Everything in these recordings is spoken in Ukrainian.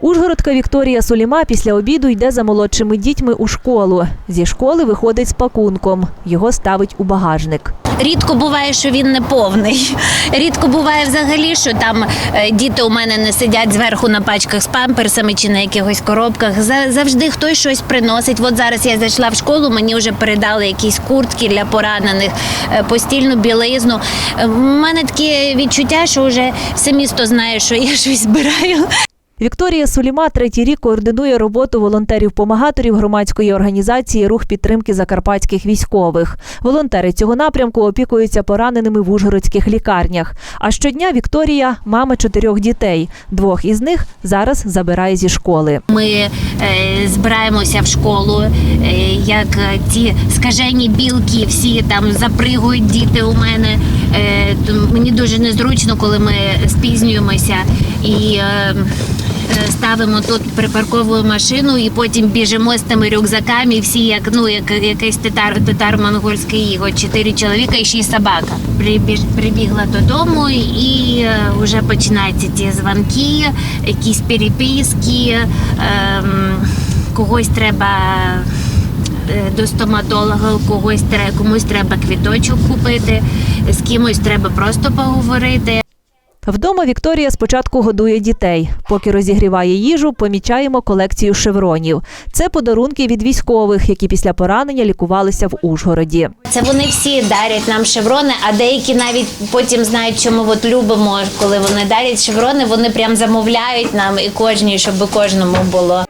Ужгородка Вікторія Суліма після обіду йде за молодшими дітьми у школу. Зі школи виходить з пакунком. Його ставить у багажник. Рідко буває, що він не повний. Рідко буває взагалі, що там е, діти у мене не сидять зверху на пачках з памперсами чи на якихось коробках. За- Завжди хтось щось приносить. От зараз я зайшла в школу, мені вже передали якісь куртки для поранених, е, постільну білизну. Е, У мене таке відчуття, що вже все місто знає, що я щось збираю. Вікторія Суліма третій рік координує роботу волонтерів-помагаторів громадської організації Рух підтримки закарпатських військових. Волонтери цього напрямку опікуються пораненими в ужгородських лікарнях. А щодня Вікторія мама чотирьох дітей. Двох із них зараз забирає зі школи. Ми е, збираємося в школу, е, як ті скажені білки, всі там запригують діти у мене. Е, мені дуже незручно, коли ми спізнюємося і. Е, Ставимо тут, припарковуємо машину і потім біжимо з тими рюкзаками. Всі як ну як якийсь титар, титар монгольський його чотири чоловіка і й собака. Прибіж, прибігла додому і е, вже починаються ті дзвонки, якісь переписки. Ем, когось треба е, до стоматолога, когось комусь треба квіточок купити, з кимось треба просто поговорити. Вдома Вікторія спочатку годує дітей. Поки розігріває їжу, помічаємо колекцію шевронів. Це подарунки від військових, які після поранення лікувалися в Ужгороді. Це вони всі дарять нам шеврони, а деякі навіть потім знають, що ми от любимо, коли вони дарять шеврони, вони прям замовляють нам і кожній, щоб кожному було.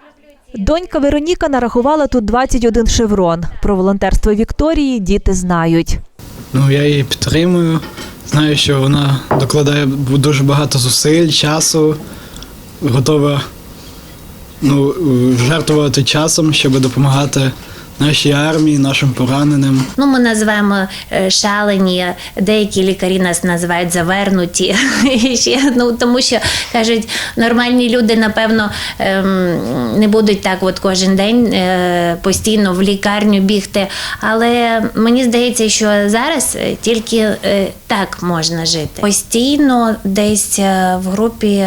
Донька Вероніка нарахувала тут 21 шеврон. Про волонтерство Вікторії діти знають. Ну, я її підтримую. Знаю, що вона докладає дуже багато зусиль, часу, готова ну, жертвувати часом, щоб допомагати нашій армії, нашим пораненим. Ну, ми називаємо е, шалені, деякі лікарі нас називають завернуті. Ну, тому що кажуть, нормальні люди, напевно, ем, не будуть так от кожен день е, постійно в лікарню бігти. Але мені здається, що зараз е, тільки так можна жити. Постійно десь в групі.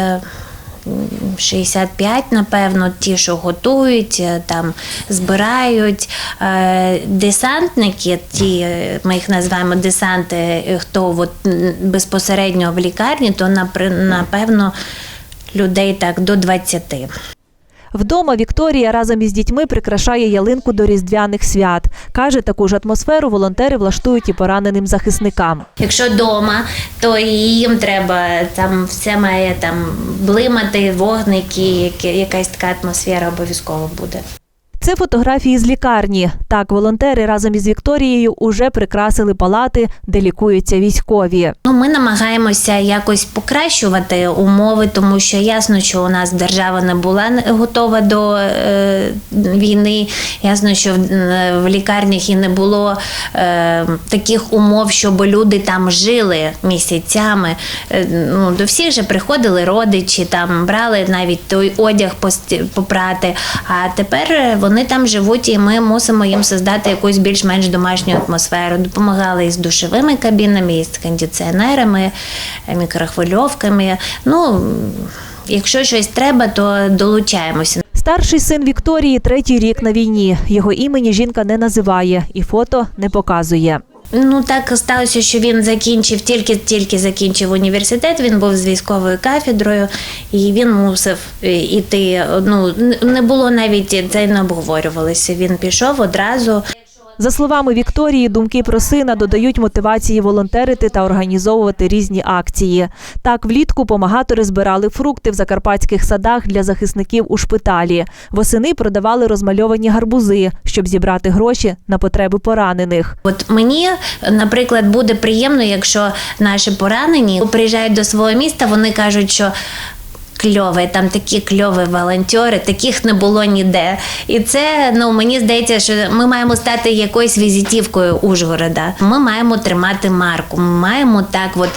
Е, 65, напевно, ті, що готують, е, там збирають. Е, Десантники, ті, е, ми їх називаємо десанти, хто от безпосередньо в лікарні, то напевно людей так до 20. Вдома Вікторія разом із дітьми прикрашає ялинку до різдвяних свят. Каже, таку ж атмосферу волонтери влаштують і пораненим захисникам. Якщо вдома, то їм треба там все має там блимати, вогники, якась така атмосфера обов'язково буде. Це фотографії з лікарні. Так, волонтери разом із Вікторією уже прикрасили палати, де лікуються військові. Ну, ми намагаємося якось покращувати умови, тому що ясно, що у нас держава не була готова до е, війни. Ясно, що в, е, в лікарнях і не було е, таких умов, щоб люди там жили місяцями. Е, ну, до всіх же приходили родичі, там брали навіть той одяг пості- попрати. А тепер е, вони там живуть, і ми мусимо їм создати якусь більш-менш домашню атмосферу. Допомагали із душовими кабінами, із кондиціонерами, мікрохвильовками. Ну, якщо щось треба, то долучаємося. Старший син Вікторії третій рік на війні. Його імені жінка не називає і фото не показує. Ну так сталося, що він закінчив тільки тільки закінчив університет. Він був з військовою кафедрою, і він мусив е, іти. Ну не було навіть це не обговорювалося. Він пішов одразу. За словами Вікторії, думки про сина додають мотивації волонтерити та організовувати різні акції. Так, влітку помагатори збирали фрукти в закарпатських садах для захисників у шпиталі. Восени продавали розмальовані гарбузи, щоб зібрати гроші на потреби поранених. От мені, наприклад, буде приємно, якщо наші поранені приїжджають до свого міста, вони кажуть, що. Кльове, там такі кльові волонтери, таких не було ніде. І це ну мені здається, що ми маємо стати якоюсь візитівкою Ужгорода. Ми маємо тримати марку. Ми маємо так, от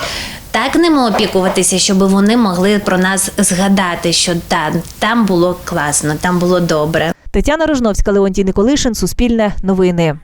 так ними опікуватися, щоб вони могли про нас згадати, що там, там було класно, там було добре. Тетяна Рожновська, Леонтій Николишин, Суспільне новини.